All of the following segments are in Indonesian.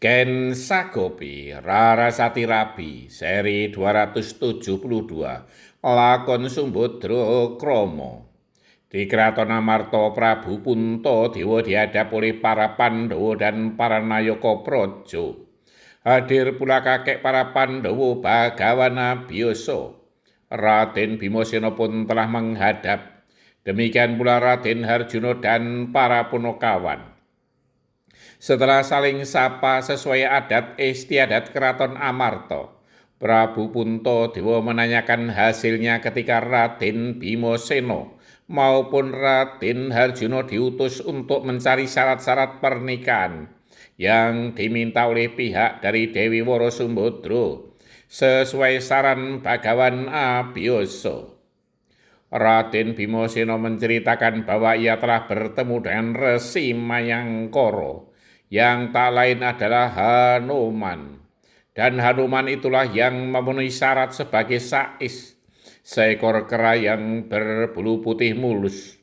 Ken Sagopi Rarasati Rabi seri 272 lakon Sumbodro Kromo di Keraton Amarta Prabu Punto Dewa dihadap oleh para Pandawa dan para Nayaka Praja. Hadir pula kakek para Pandawa Bagawana Biasa. Raden Bimasena pun telah menghadap. Demikian pula Raden Harjuno dan para Punokawan. Setelah saling sapa sesuai adat istiadat Keraton Amarta, Prabu Punto Dewa menanyakan hasilnya ketika Raden Bimasena maupun Raden Harjuno diutus untuk mencari syarat-syarat pernikahan yang diminta oleh pihak dari Dewi Woro sesuai saran Bagawan Abioso. Raden Bimoseno menceritakan bahwa ia telah bertemu dengan Resi Mayangkoro yang tak lain adalah Hanuman. Dan Hanuman itulah yang memenuhi syarat sebagai sais seekor kera yang berbulu putih mulus.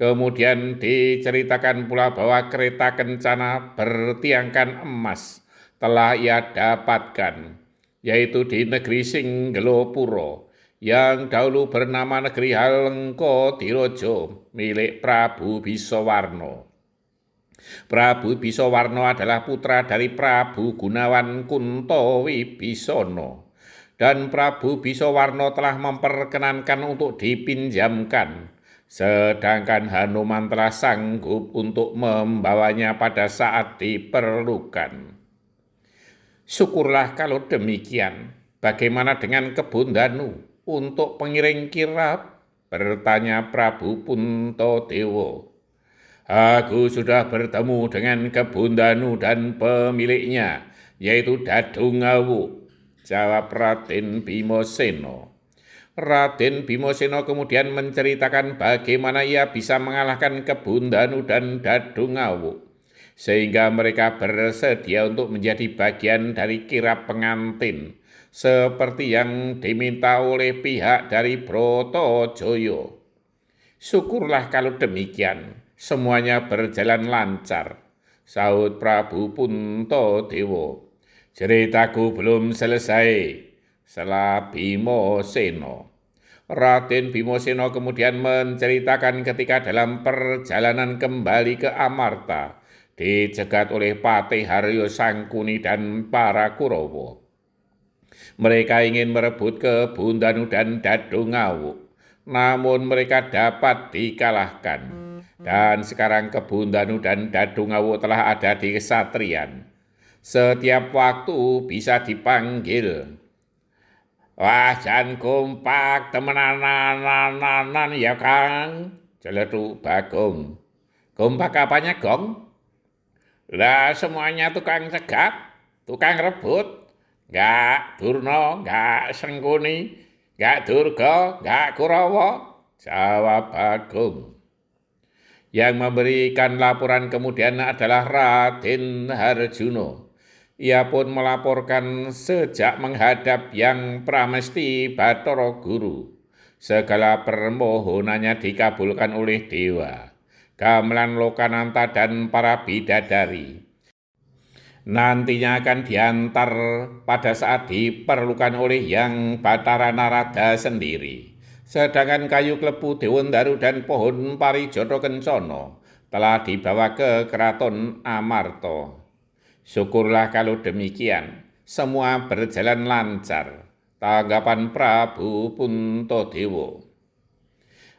Kemudian diceritakan pula bahwa kereta kencana bertiangkan emas telah ia dapatkan, yaitu di negeri Singgelopuro, yang dahulu bernama negeri Halengko Dirojo, milik Prabu Bisowarno. Prabu Bisowarno adalah putra dari Prabu Gunawan Kunto Wibisono dan Prabu Bisowarno telah memperkenankan untuk dipinjamkan, sedangkan Hanuman telah sanggup untuk membawanya pada saat diperlukan. Syukurlah kalau demikian. Bagaimana dengan kebun Danu untuk pengiring kirap? Bertanya Prabu Punto Dewo. Aku sudah bertemu dengan kebun Danu dan pemiliknya, yaitu Dadungawu jawab Raden Bimoseno. Raden Bimoseno kemudian menceritakan bagaimana ia bisa mengalahkan Kebundanu dan Dadungawu, sehingga mereka bersedia untuk menjadi bagian dari kirap pengantin, seperti yang diminta oleh pihak dari Broto Joyo. Syukurlah kalau demikian, semuanya berjalan lancar, sahut Prabu Punto Dewo. Ceritaku belum selesai. Setelah Bimo Seno. Raden Bimo Seno kemudian menceritakan ketika dalam perjalanan kembali ke Amarta, dicegat oleh Patih Haryo Sangkuni dan para Kurowo. Mereka ingin merebut kebun Danu dan Dadungawu, namun mereka dapat dikalahkan. Dan sekarang kebun Danu dan Dadungawu telah ada di kesatrian setiap waktu bisa dipanggil. Wah, kompak temenan ya Kang. Celetu Bagong. Kompak apanya, Gong? Lah semuanya tukang cegat, tukang rebut. Gak Durno, gak Sengkuni, gak Durga, gak Kurawa. Jawab Bagong. Yang memberikan laporan kemudian adalah Raden Harjuno. Ia pun melaporkan sejak menghadap yang pramesti Batoro Guru. Segala permohonannya dikabulkan oleh dewa, gamelan Lokananta dan para bidadari. Nantinya akan diantar pada saat diperlukan oleh yang Batara Narada sendiri. Sedangkan kayu klepu Dewandaru dan pohon Parijoto Kencono telah dibawa ke keraton Amarto. Syukurlah kalau demikian, semua berjalan lancar. Tanggapan Prabu Puntodewo.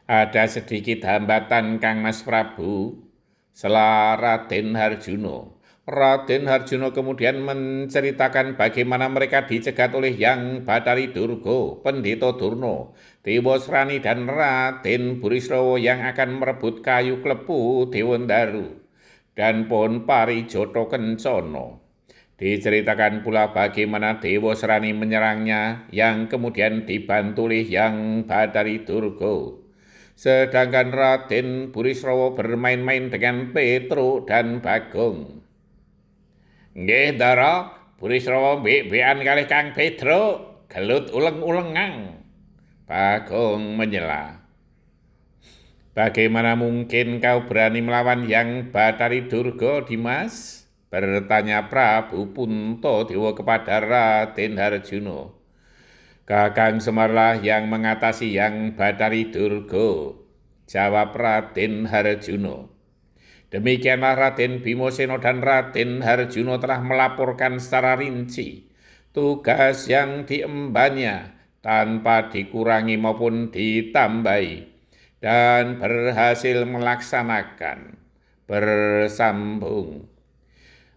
Ada sedikit hambatan Kang Mas Prabu, Selaraden Harjuno. Raden Harjuno kemudian menceritakan bagaimana mereka dicegat oleh Yang Batari Durgo, Pendito Durno, Dewa Srani dan Raden Burisrawa yang akan merebut kayu klepu Daru dan pohon pari joto kencono. Diceritakan pula bagaimana Dewa Serani menyerangnya yang kemudian dibantu oleh Yang Badari Durgo. Sedangkan Raden Burisrawa bermain-main dengan Petro dan Bagong. Nggih, Dara, Burisrawa mbek-bekan kalih Kang Petro, gelut uleng-ulengang. Bagong menyela. Bagaimana mungkin kau berani melawan yang Batari Durga, Dimas? Bertanya Prabu Punto Dewa kepada Raden Harjuno. Kakang Semarlah yang mengatasi yang Batari Durgo. Jawab Raden Harjuno. Demikianlah Raden Bimoseno dan Raden Harjuno telah melaporkan secara rinci tugas yang diembannya tanpa dikurangi maupun ditambahi dan berhasil melaksanakan. Bersambung.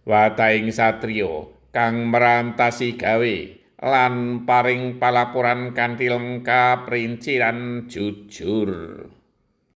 Wataing satrio kang merantasi gawe lan paring palaporan kanthi lengkap rinci jujur